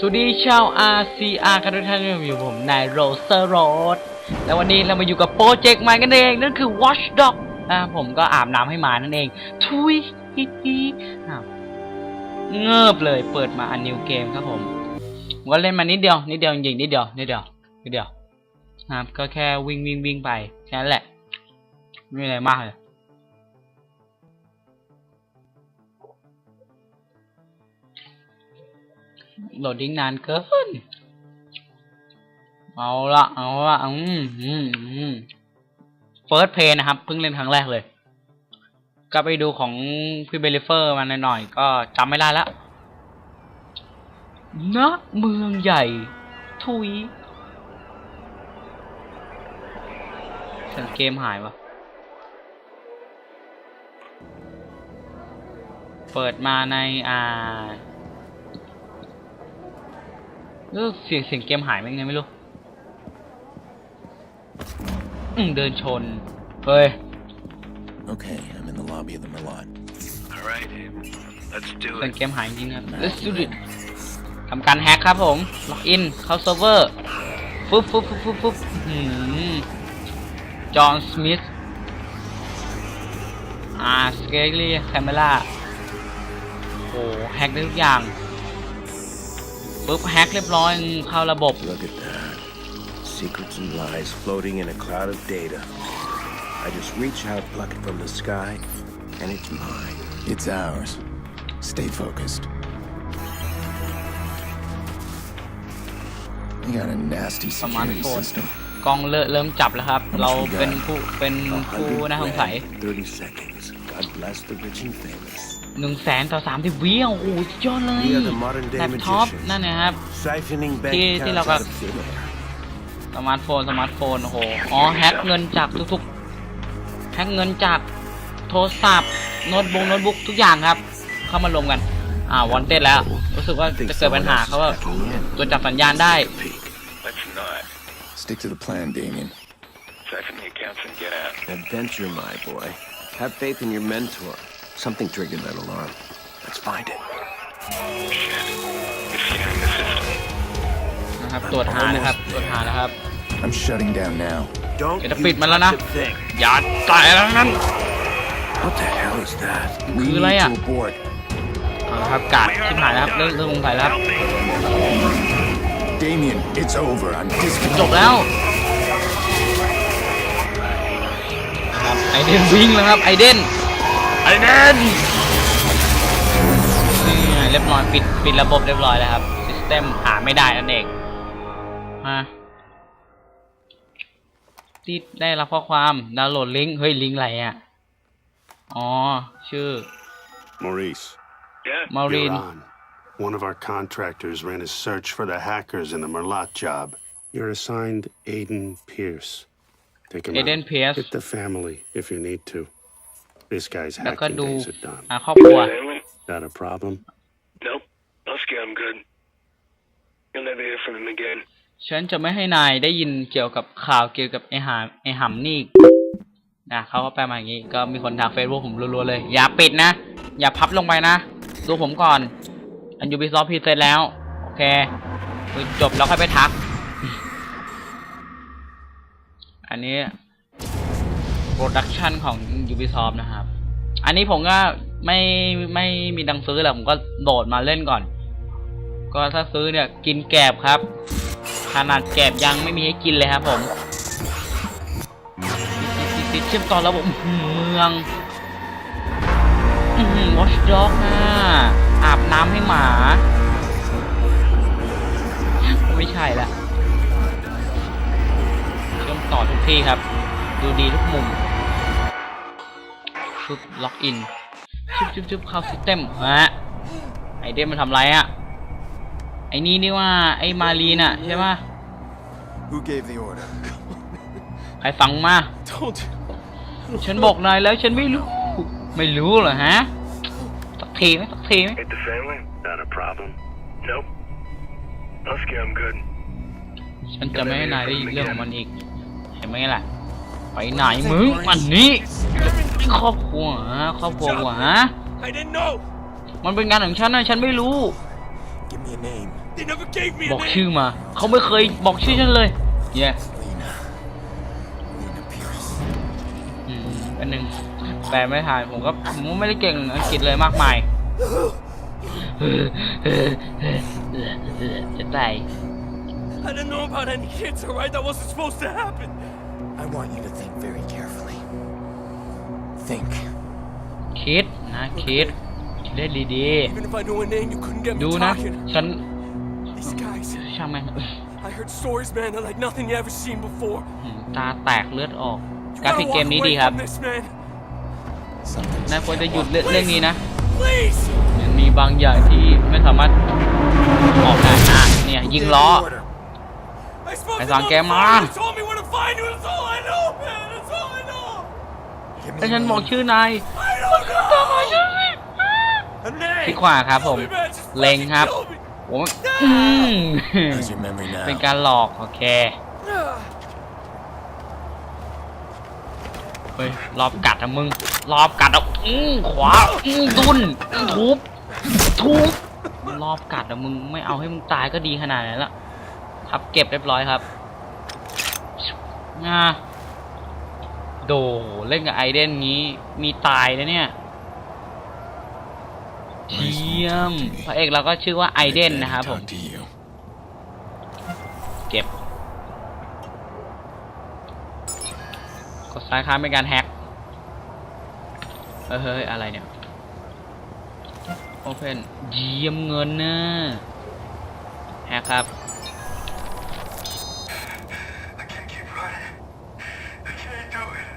สวัสดีชาว RCR กันทุกท่านอยู่ผมนายโรเซอร์โรดและวันนี้เรามาอยู่กับโปรเจกต์ใหม่กันเอง นั่นคือ Watch Dog อ่าผมก็อาบน้ำให้หมานั่นเอง ทุยฮิฮิอ้าเงิบเลยเปิดมาอันนิวเกมครับผมผมก็เล่นมานิดเดียวนิดเดียวจริงนิดเดียวนิดเดียวนิดเดียวครับก็แค่วิ่งวิ่งวิ่งไปแค่นั้นแหละไม่มีอะไรมากเลย โหลดดิ้งนานเกิน เอาละเอาละอืมอืมอืมเฟิร์สเพย์นะครับเพิ่งเล่นครั้งแรกเลย ก็ไปดูของพี่เบลิเฟอร์มาหน่อยๆก็จำไม่ได้ละณเมืองใหญ่ ทุยเสียงเกมหายวะเปิดมาในอ่า เออเสียงเสียงเกมหายไปไงไม่รู้อืมเดินชน เฮ้ย Okay, I'm in the lobby of the Merlot. All right, Abe. Let's do เสียง it. เกมหายจริงๆครับ Let's do it ทำการแฮกครับผม ล็อกอิน เข้าเซิร์ฟเวอร์ ฟึบฟึบฟึบฟึบฟึบหืมจอห์นสมิธ อ่า สเกลลี่แคมเมล่าโอ้แฮกได้ทุกอย่าง ปึ๊บแฮกเรียบร้อยเข้าระบบ Look at that. Secrets and lies floating in a cloud of data. I just reach out, pluck it from the sky, and it's mine. It's ours. Stay focused. We got a nasty security Smartphone. system. กล้องเริ่มเริ่มจับแล้วครับ เราเป็นผู้เป็น A ผู้ hundred น่าสงสัย grand, Thirty seconds. God bless the rich and famous. หนึ่งแสนต่อสามสิบวิโอ้โหสุดยอดเลย We are the modern day แล็ปท็อป magicians. นั่นนะครับ Siphoning bank ที่-ที่เรา accounts ก็ out of thin air. สมาร์ทโฟนสมาร์ทโฟนโอ้โหอ๋อแฮกเงินจากทุกๆแฮกเงินจากโทรศัพท์โน้ตบุ๊กโน้ตบุ๊กทุกอย่างครับ เข้ามารวมกันอ่าวอนเต็ดแล้ว รู้สึกว่า I think จะเกิดปัญ someone หา else เขา is ว่า hacking in. ตัวจับสัญญาณได้ Peek. Let's not. Stick to the plan, Damien. Siphon the accounts and get out. Adventure, my boy. Have faith in your mentor. Something triggered that alarm. Let's find it. Shit. It's scanning the system. นะครับ ตรวจหานะครับ ตรวจหานะครับ I'm shutting down now. Don't Kita you pit malah touch na. a thing. อย่าแตะแล้วนั้น What the hell is that? We Cứ need lấy à? to abort. เอาละครับ กาดชิบหายแล้วครับ เริ่มเริ่มสงสัยแล้วครับ Damien, it's over. I'm จ disconnected. บแล้วนะครับไอเดนวิ่งแล้วครับ ไอเดน ไอเดนนี่ไงเรียบร้อยปิดปิดระบบเรียบร้อยแล้วครับซิสเต็มหาไม่ได้นั่นเองฮะที่ได้รับข้อความดาวน์โหลดลิงก์เฮ้ยลิงก์อะไรอะอ๋อชื่อ Maurice, Yeah. Maureen. you're on. One of our contractors ran a search for the hackers in the Merlot job. You're assigned Aiden Pierce. Take him Aiden out. Pierce. Hit the family if you need to. This guy's แล้วก็ hacking ดู days are done. หาครอบครัว Family? That a problem? Nope. Husky, I'm good. You'll never hear from him again. ฉันจะไม่ให้นายได้ยินเกี่ยวกับข่าวเกี่ยวกับไอหาไอหำนี่อีกนะเขาก็แปลมาอย่างนี้ ก็มีคนทางเฟซบุ๊กผมรัวๆเลย อย่าปิดนะ อย่าพับลงไปนะ ดูผมก่อน อันยูบิซอฟพีเสร็จแล้ว โอเคคือจบแล้วค่อยไปทัก อันนี้ โปรดักชันของ Ubisoft นะครับ อันนี้ผมก็ไม่ไม่มีดังซื้อแหละผมก็โดดมาเล่นก่อน ก็ถ้าซื้อเนี่ยกินแกบครับ ขนาดแกบยังไม่มีให้กินเลยครับผมติดเชื่อมต่อระบบเมืองวอชด็อกนะอาบน้ำให้หมา ไม่ใช่ละ เชื่อมต่อทุกที่ครับ ดูดีทุกมุม ชุบล็อกอินชุบชุบชุบเข้าซิสเต็มฮะไอเดมมันทำไรอะไอ้นี่นี่ว่าไอ้มารีน่ะใช่ปะ Who gave the order? ใครฟังมา Don't. ฉันบอกนายแล้วฉันไม่รู้ ไม่รู้เหรอฮะสักทีไหมสักทีไหม Hit the family? Not a problem. Nope. Husky, I'm good. ฉันจะไม่ให้นายได้ยินเรื่องของมันอีก เห็นไหมล่ะ ไปไหนมึงมันนี่ครอบครัวฮะครอบครัวฮะมันเป็นงานของฉันนะฉันไม่รู้ บอกชื่อมา เขาไม่เคยบอกชื่อฉันเลยเย้อันหนึ่งแปลไม่ทันผมก็ผมก็ไม่ได้เก่งอังกฤษเลยมากมายจะตาย I didn't know about any kids, alright? That wasn't supposed to happen. I want you to think very carefully. Think. คิดนะคิดคิดได้ดี Even if I knew a name, you couldn't get ๆ me ดูนะ talking. ฉัน These guys, ช่างแม่ง I heard stories, man, that like nothing you ever seen before. อืมตาแตกเลือดออก You กราฟิ gotta กเก walk มนี้ away ดีครับ from this, man. Something's นายควรจะหยุดเรื่องเรื่องนี้นะ Please! มันมีบางอย่างที่ไม่สามารถออกได้อะเนี่ยยิงล้อ I spoke Hey, to Zon, the get him motherfucker on. who told me where to find you. That's all I know, man. That's all I know. Give me ถ้าฉัน a บอก name. ชื่อนาย I don't know. A name. ที่ขวาครับผม Tell me, man, just เล็ง fucking ครับ kill me. ผมอืม How's your memory เป็น now? การหลอกโอเคเฮ้ยรอบกัดอะมึงรอบกัดอะอืมขวาอืมดุนอืมทุบทุบรอบกัดอะมึงไม่เอาให้มึงตายก็ดีขนาดนั้นละ ครับเก็บเรียบร้อยครับงาโดเล่นกับไอเดนงี้มีตายนะเนี่ยเทียมพระเอกเราก็ชื่อว่าไอเดนนะครับผมเก็บ กดซ้ายค้างเป็นการแฮกเฮ้ยอะไรเนี่ยโอเพนเยี่ยมเงินนะแฮกครับ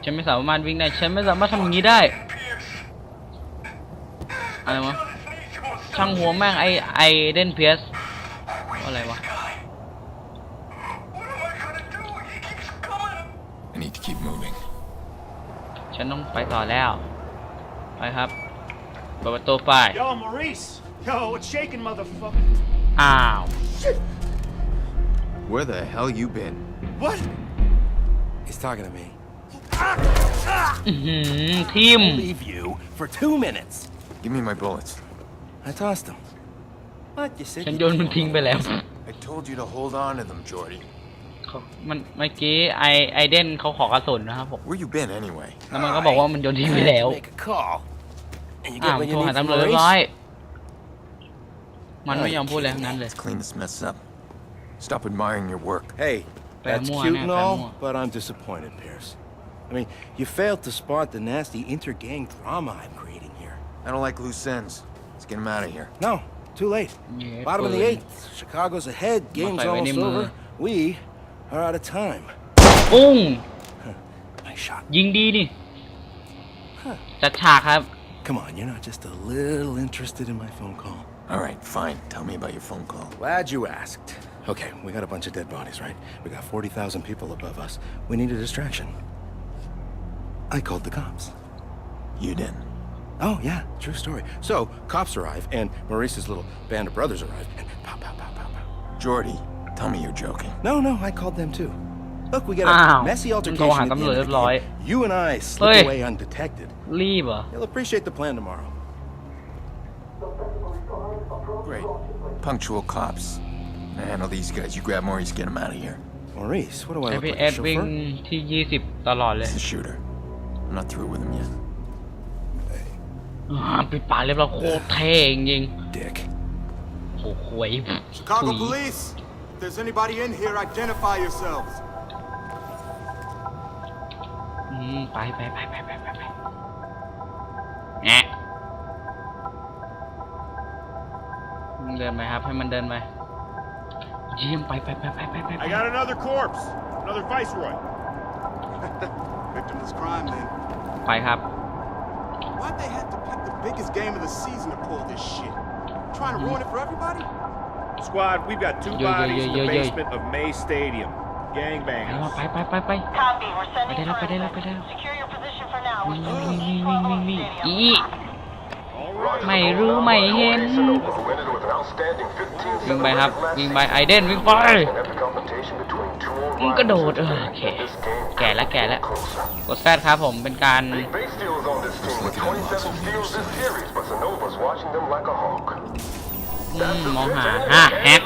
ฉันไม่สามารถวิ่งได้ ฉันไม่สามารถทำอย่างนี้ได้ อะไรวะ ช่างหัวแม่งไอไอเดนเพียสอะไรวะ I need to keep moving. ฉันต้องไปต่อแล้ว ไปครับเปิดประตูไป Yo, Maurice! Yo, what's shaking, motherfucker? อ้าว Where the hell you been? What? He's talking to me. อื้อหือทิม Leave you for two minutes. Give me my bullets. I tossed them. What? You said ฉัน you โยนมันทิ้งไปแล้ว I told you to hold on to them, Jordy. เขามันเมื่อกี้ไอไอเดนเขาขอกระสุนนะครับผม Where you been anyway? แล้วมันก็บอกว่ามันโยนทิ้งไปแล้ว Make a call. And you อ้าว get what โท you รหา need ตำ from รวจเรียบ Maurice? ร้อย มันไม่ยอมพูดอะไรทั้งนั้นเลย Let's clean this mess up. Stop admiring your work. Hey, that's Pamua, cute na, and all, Pamua. but I'm disappointed, Pierce. I mean, you failed to spot the nasty inter-gang drama I'm creating here. I don't like loose ends. Let's get him out of here. No, too late. Yeah, Bottom of the good. eighth. Chicago's ahead. Game's fight with almost him, uh, over. We are out of time. ปุ้ง Nice shot. ยิงดีนี่จัดฉากครับ Come on, you're not just a little interested in my phone call. All right, fine. Tell me about your phone call. Glad you asked. Okay, we got a bunch of dead bodies, right? We got 40,000 people above us. We need a distraction. I called the cops. You didn't. Oh, yeah, true story. So, cops arrive, and Maurice's little band of brothers arrive, and pow, pow, pow, pow, pow. Jordy, tell me you're joking. No, no, I called them too. Look, we get a Ow. messy altercation Go on, at the I'm end of the little game. You and I slip Hey. away undetected. รีบเหรอ You'll appreciate the plan tomorrow. Great. Punctual cops. Handle these guys. You grab Maurice, get him out of here. Maurice, what do I ไอ look พี like? เอ A สวิ่ง chauffeur? ที่ยี่สิบตลอดเลย He's the shooter. I'm not through with him yet. อ่าปิดปากเรียบร้อยโคตรเท่จริง Dick. ๆโอ้โหหวย Chicago ถุย Police! If there's anybody in here, identify yourselves. อืมไปไปไปไปไปไปไปแอะเดินไปครับ ให้มันเดินไป เยี่ยมไปไปไปไปไปไป I got another corpse. Another Viceroy. Victimless crime, man. ไปครับ Why'd they have to pick the biggest game of the season to pull this shit? Trying to ruin it for everybody? Squad, we've got two Yo, yo, bodies in yo, the yo, yo. basement of May Stadium. ไปแล้ว Gangbangers. ไปไปไปไป Copy. We're sending Padilla, Padilla, forensics. Padilla. Secure your position for now. Wing, We're wing, moving wing, to wing, East wing, Provo wing. Stadium. Eat. All right. ไม่รู้ไม่เห็น วิ่งไปครับ วิ่งไปไอเดนวิ่งไป มึงก็โดดโอเค แก่แล้วแก่แล้วกดแซดครับผมเป็นการมองหาฮะแฮก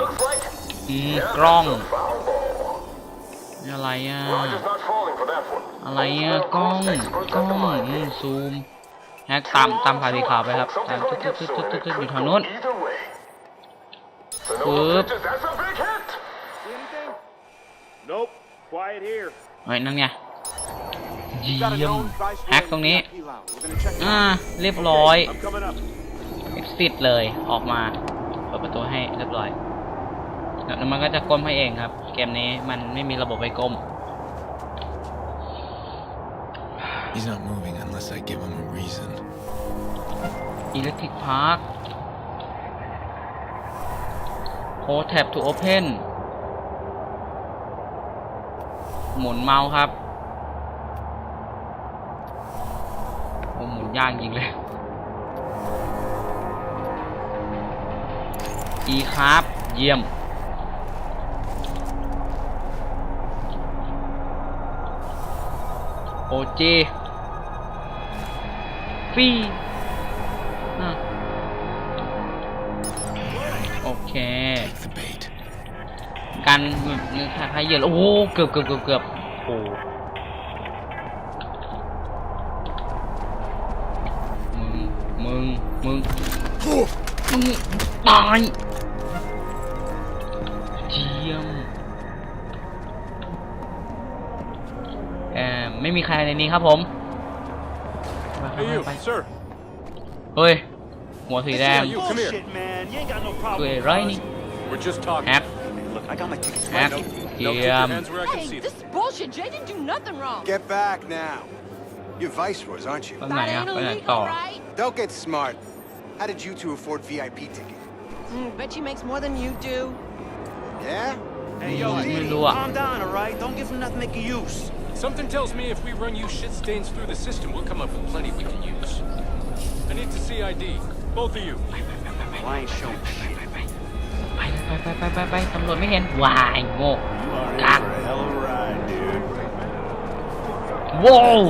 กล้องอะไรอะอะไรอะกล้องกล้องซูมแฮกตามตามสาดีขาวไปครับตามตึ๊ดตึ๊ตตอยู่ทางโน้นปึ๊บ Nope. Quiet here. เฮ้ยนั่นไงเยี่ Got a ยม known viceroy แฮกตรงนี้ VIP lounge. We're gonna check it อ่า out. เรียบร้อย I'm coming up. exit เลยออกมาเปิดประตูให้เรียบร้อยแล้วมันก็จะก้มให้เองครับ เกมนี้มันไม่มีระบบให้ก้ม He's not moving unless I give him a reason. Electric Park Hold tab to open หมุนเมาส์ครับโอ้หมุนยากจริงเลย E ครับ เยี่ยม โอเจฟี กันนึกคล้ายๆเหยื่อแล้วโอ้โหเกือบเกือบเกือบเกือบโอ้มึง มึง มึง มึงตายเจียมเอ่อไม่มีใครในนี้ครับผมไปไป Hey, you, ไป sir. เฮ้ย หัวสีแดง You come here. man. You ain't got no เกิด problem. อะไรนี่ We're just talking. แฮก Look, I got my tickets. Heck he, um... Hey, this is bullshit. Jay didn't do nothing wrong. Get back now. You're viceroys, aren't you? That ain't all right? Don't get smart. How did you two afford VIP ticket? Mm, bet she makes more than you do. Yeah? Hey, yo, calm down, all right? Don't give him nothing to make use. Something tells me if we run you shit stains through the system, we'll come up with plenty we can use. I need to see ID. Both of you. Why ain't showing shit? ไปไปไปไปไปไปตำรวจไม่เห็นวายโง่ You are in Cock. for a hell of a ride, dude. ว้าว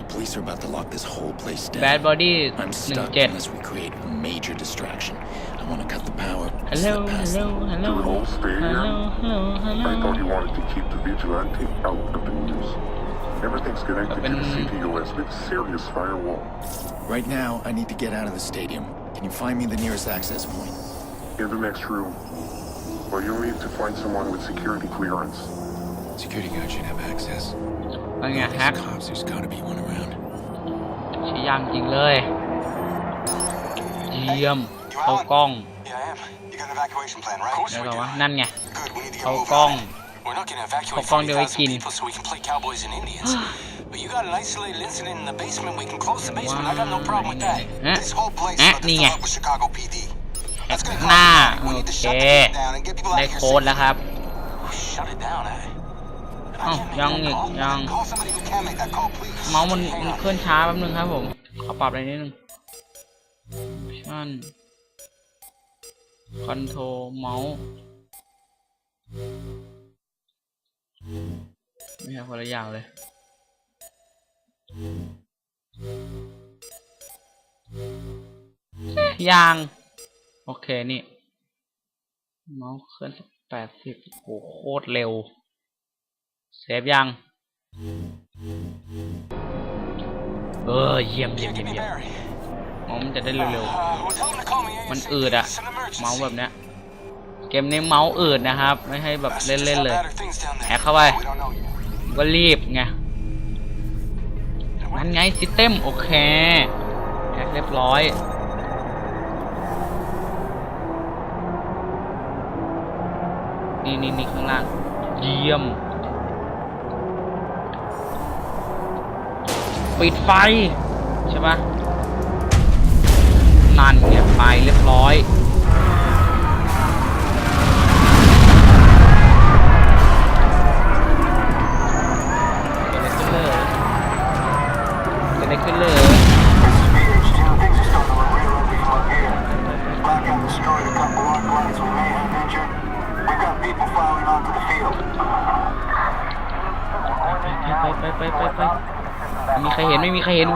The police are about to lock this whole place down. Bad Body I'm หนึ่ง stuck เจ็ด unless we create a major distraction. I want to cut the power. Hello slip past hello them. hello Do it all stay here? hello hello hello I thought you wanted to keep the vigilante out of the news. Everything's connected to the Open- CTOS with serious firewall. Right now, I need to get out of the stadium. Can you find me the nearest access point? In the next room. Well, you'll need to find someone with security clearance. Security guard should have access. เป็นไง All แฮ these ก cops, there's gotta be one around. ชี้ยังจริงเลยเยี่ยมเข้ากล้อง Yeah, I am. You got an evacuation plan, right? แล้วก็วะนั่นไง Good, we need to เข้ากล้อง We're not gonna evacuate Popcorn do we 40,000 kin? people so we can play cowboys and Indians. but you got an isolated incident in the basement, we can close the basement. I got no problem with that. ฮะ This whole place ฮะ is about to นี่ไง fill up with Chicago PD. หน้า โอเค ได้โค้ดแล้วครับยังอีกยังเมาส์มันมันเคลื่อนช้าแป๊บนึงครับผมขอปรับอะไรนิดนึงชั่นคอนโทรเมาส์ไม่ใช่คนละอย่างเลยยาง โอเคนี่เมาส์เคลื่อนแปดสิบโหโคตรเร็ว เซฟยัง เออ เยี่ยมเยี่ยมเยี่ยมเยี่ยมเมาส์มันจะได้เร็วๆ มันอืดอะเมาส์แบบเนี้ยเกมนี้เมาส์อืดนะครับ ไม่ให้แบบเล่นๆเลยแหกเข้าไปก็รีบไงนั่นไงซิสเต็มโอเคแฮกเรียบร้อย นี่นี่นี่ข้างล่าง เยี่ยม ปิดไฟ ใช่ปะนั่นเนี่ย ไปเรียบร้อย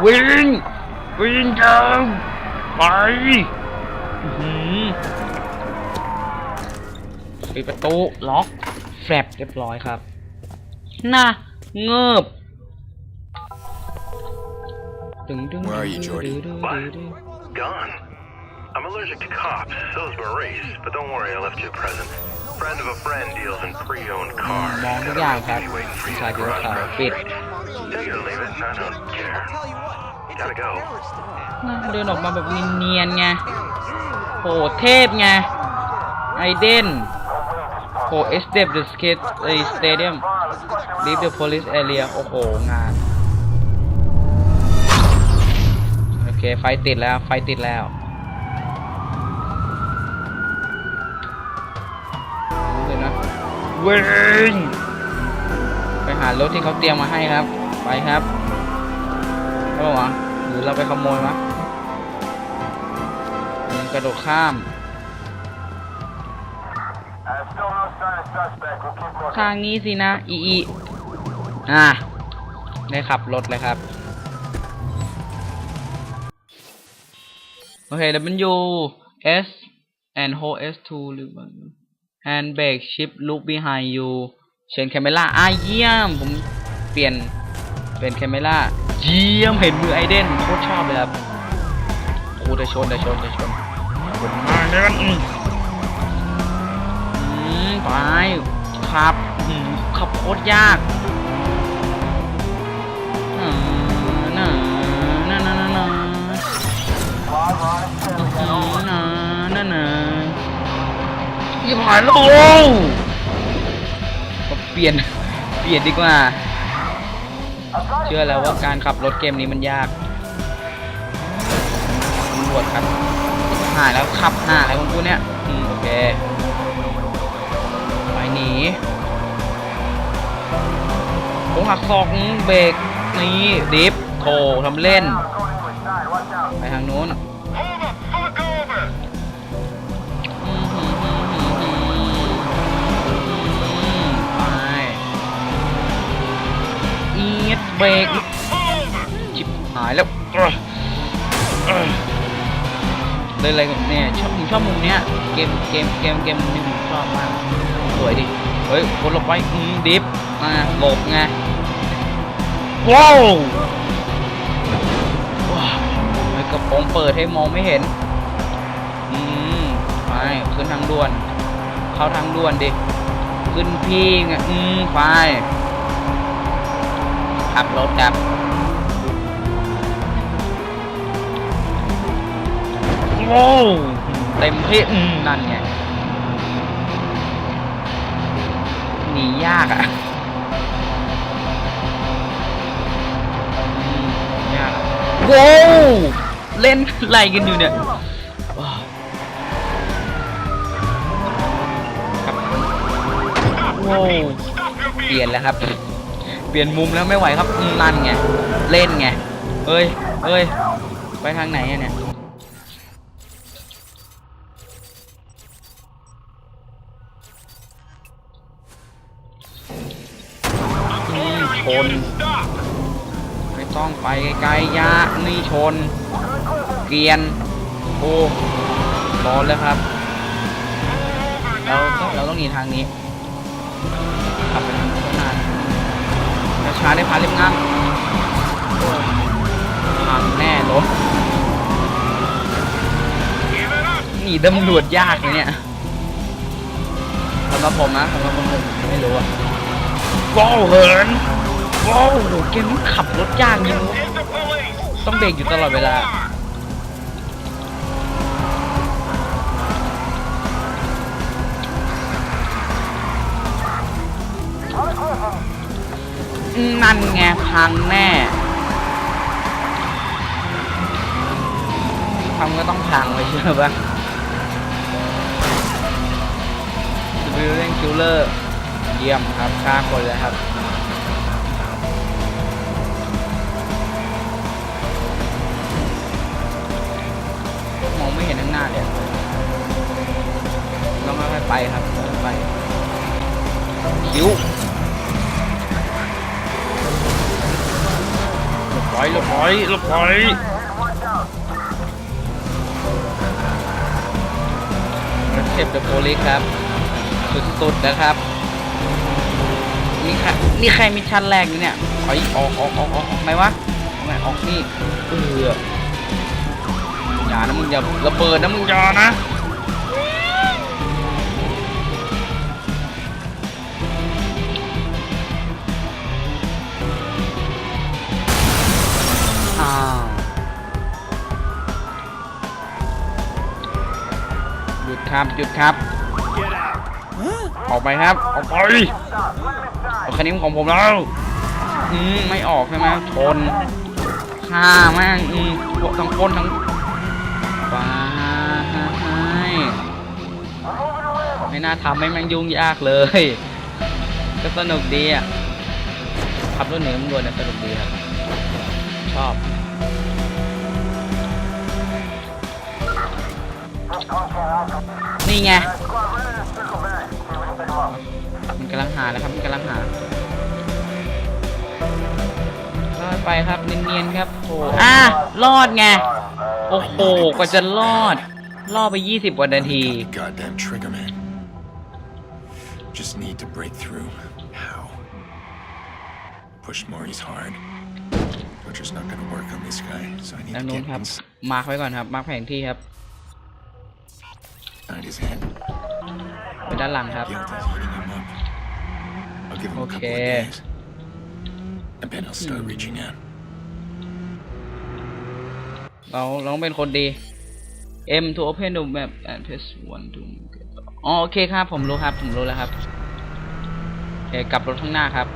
วิ่งวิ่งจังไปอื้อหือปิดประตูล็อกแฟลปเรียบร้อยครับน่าเงิบตึงตึง Where are you, Jordy? Gone. I'm allergic to cops. So's Maurice. But don't worry, I left you a present. Friend of a friend deals in pre-owned มอง cars. ทุกอย่างครับผู้ชายที่รถขาวปิด Take it or leave it. I don't care. Gotta go. เดินออกมาแบบเนียนๆไงโหเทพไงไอเดนโหเอสเดฟเดอะสเกตไอสเตเดียม leave the police area โอ้โห งาน โอเค ไฟติดแล้ว ไฟติดแล้วเดี๋ยวนะเว้งไปหารถที่เขาเตรียมมาให้ครับ ไปครับใช่ปะวะหรือเราไปขโมยวะกระโดดข้าม ทางนี้สินะอีอีอะได้ขับรถเลยครับ โอเค W S and hold S2 หรือว่า hand brake shift look behind you เชน camera อะเยี่ยม ผมเปลี่ยน เป็นเคมเมล่าเยี่ยมเห็นมือไอเดนโคตรชอบเลยครับโอ้แต่ชนแต่ชนแต่ชนคนมาเดินอืมไปครับขับโคตรยากยี่ห้อโลเปลี่ยน เปลี่ยนดีกว่า เชื่อแล้วว่าการขับรถเกมนี้มันยากตำรวจครับหายแล้วขับหาอะไรของกูเนี่ยอืมโอเคไปหนีผมหักศอกเบรกนี่ดิฟโถทำเล่น ไปทางนู้น เบรกจิบหายแล้วเอ้อเอ้อเลยอะไรเนี่ยชอบผมชอบมุมเนี้ยเกมเกมเกมเกมมุมนี้ผมชอบมากสวยดิเฮ้ยคนลบไปอืมดิฟอ่าหลบไงว้าวว้าวไอ้กระโปรงเปิดให้มองไม่เห็นอืมไปขึ้นทางด่วน เข้าทางด่วนดิขึ้นพี่ไงอืมไป ขับรถครับโว้วเต็มที่อืมนั่นไงหนียากอะอืมยากอะโว้วเล่นอะไรกันอยู่เนี่ยว้าวครับโว้วเปลี่ยนแล้วครับ เปลี่ยนมุมแล้วไม่ไหวครับนั่นไง เล่นไง เอ้ยเอ้ย ไปทางไหนเนี่ยชนไม่ต้องไปไกลๆยะนี่ชน เกรียน โอ้ร้อนแล้วครับเราเราต้องหนีทางนี้ขับไปทางนู้น ช้าได้พาเรียบง่ามโอ้พังแน่รถหนีตำรวจยากเลยเนี่ยสำหรับผมนะสำหรับผมผมไม่รู้อะว้าวเหินว้าวโหเกมขับรถยากจริงต้องเบรกอยู่ตลอดเวลา นั่นไงพังแน่ทำก็ต้องพังไปเชื่อปะสวิลเลนคิลเลอร์ เยี่ยมครับฆ่าคนเลยครับมองไม่เห็นข้างหน้าเลยต้องค่อยไปครับค่ไปคิ้ว ไปหลบไปหลบไปเทปเดอะโพลิสครับ สุดๆนะครับ นี่ค่ะนี่ใครมิชชั่นแรกนี่เนี่ยถอยออกออกออกออกออกไหนวะออกไหนออกนี่เอออย่านะมึงอย่าระเบิดนะมึงอย่านะ ครับหยุดครับ ออกไปครับ ออกไปเอาคันนี้ของผมแล้วอืมไม่ออกใช่ไหมชนฆ่าแม่งอืมทั้งคนทั้งว้ายไม่น่าทำให้แม่งยุ่งยากเลย ก็สนุกดีอะขับรถหนีตำรวจเนี่ยสนุกดีครับ ชอบ นี่ไง มันกำลังหาแล้วครับ มันกำลังหาลอดไปครับ เนียนๆครับโอ้อะรอดไง โอ้โห กว่าจะรอดรอดไป 20กว่านาที Goddamn trigger man. Just need to break through. How? Push Maurice hard. Butcher's not gonna work on this guy, so I need ด้าน to นู้น get ครับมาร์คไว้ก่อนครับ มาร์คแผนที่ครับ inside his head. ไปด้านหลังครับ Guilt is eating him up. I'll give him a couple of Okay. days. And then I'll start reaching out. เราเราต้องเป็นคนดี M to open the map and test one to อ๋อโอเคครับ ผมรู้ครับ ผมรู้แล้วครับโอเคกลับรถข้างหน้าครับ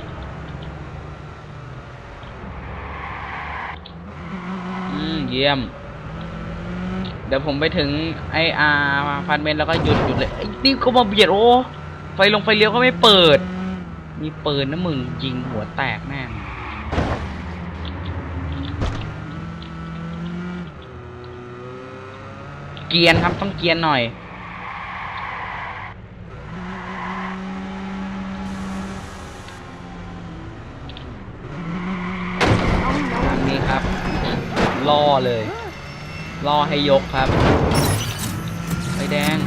อืม เยี่ยมเดี๋ยวผมไปถึงไออาร์พันเมนแล้วก็หยุดหยุดเลยไอ้นี่ก็มาเบียดโอ้ไฟลงไฟเลี้ยวก็ไม่เปิด มีปืนนะมึงยิงหัวแตกแน่เกียนครับต้องเกียนหน่อยนี้ครับล่อเลย ล่อให้ยกครับไฟแดง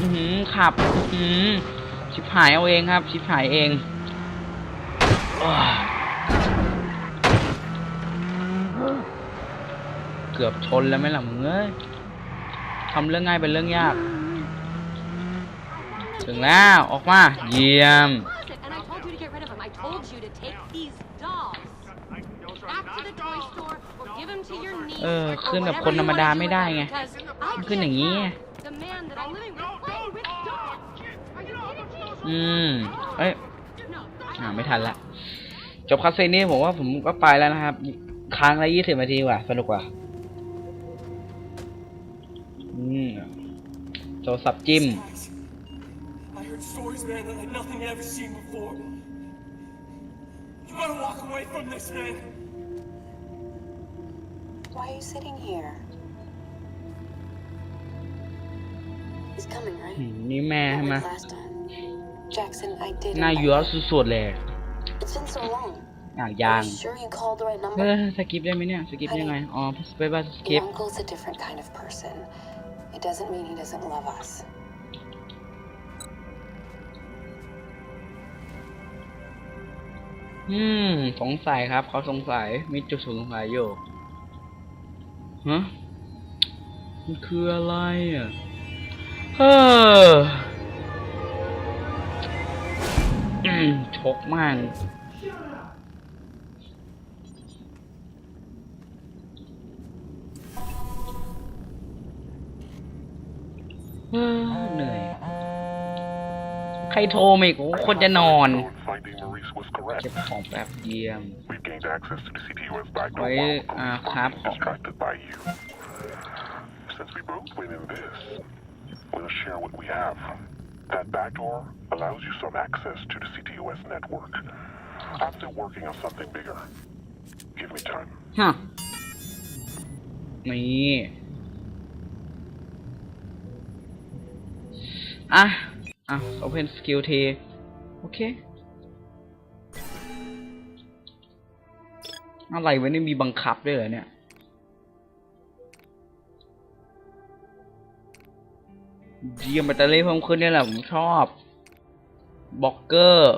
อือหือขับ อือหือชิบหายเอาเองครับ ชิบหายเองเกือบชนแล้วไหมล่ะมึงเอ้ยทำเรื่องง่ายเป็นเรื่องยาก ถึงแล้ว ออกมา เยี่ยม เออ ขึ้นแบบคนธรรมดาไม่ได้ไง ขึ้นอย่างนี้ อืม เอ้ยอาไม่ทันละ จบคาสซนนี่ผมว่าผมก็ไปแล้วนะครับ ค้างได้ยี่สิบนาทีกว่าสนุกกว่าอืมโทรศัพท์จิ้ม Why are you sitting here? He's coming, right? อืมนี่แม่ใช่ไหม Like last time. Jackson, I did. หน้า invite ยัว you. สุดๆเลย It's been so long. อะยาง Are you sure you called the right เอ number? อสกิปได้ไหมเนี่ย สกิปยังไง อ๋อไปบ้าสกิ Your ป uncle's a different kind of person. It doesn't mean he doesn't love us. อืม สงสัยครับ เขาสงสัย มีจุดสงสัยอยู่ ฮะมันคืออะไรอะเฮ้ออชกมากเฮ้อเหนื่อย ใครโทรมาอีกโคนจะนอน เก็บของแป๊บเยี่ยม We've gained access to the CTUS backdoor Wait, while uh, police crap. were being distracted by you. Since we both win in this, we'll share what we have. That backdoor allows you some access to the CTUS network. I'm still working on something bigger. Give me time. ฮะนี่อ่ะ อ่ะ Open Skill T โอเค อะไรวะนี่มีบังคับด้วยเหรอเนี่ย เยี่ยมแบตเตอรี่เพิ่มขึ้นเนี่ยแหละผมชอบ บล็อกเกอร์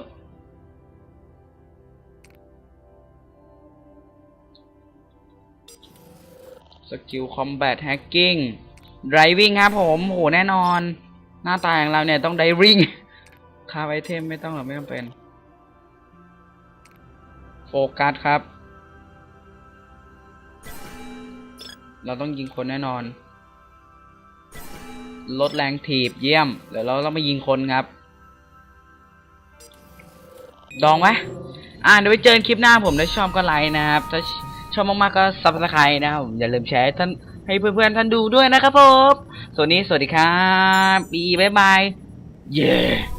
สกิลคอมแบทแฮกกิ้งไดรวิ่งครับผมโหแน่นอน หน้าตาอย่างเราเนี่ยต้องไดริ่งคาไอเทมไม่ต้องหรอกไม่จำเป็น โฟกัสครับ เราต้องยิงคนแน่นอน ลดแรงถีบเยี่ยม เดี๋ยวเราต้องมายิงคนครับ ดองไหมอ่าเดี๋ยวไปเจอกันคลิปหน้าผมถ้าชอบก็ไลค์นะครับ ถ้าชอบมากๆก็ซับสไครต์นะครับผมอย่าลืมแชร์ท่านให้เพื่อนๆท่านดูด้วยนะครับผมส่วนนี้สวัสดีครับ บีบายบาย เย้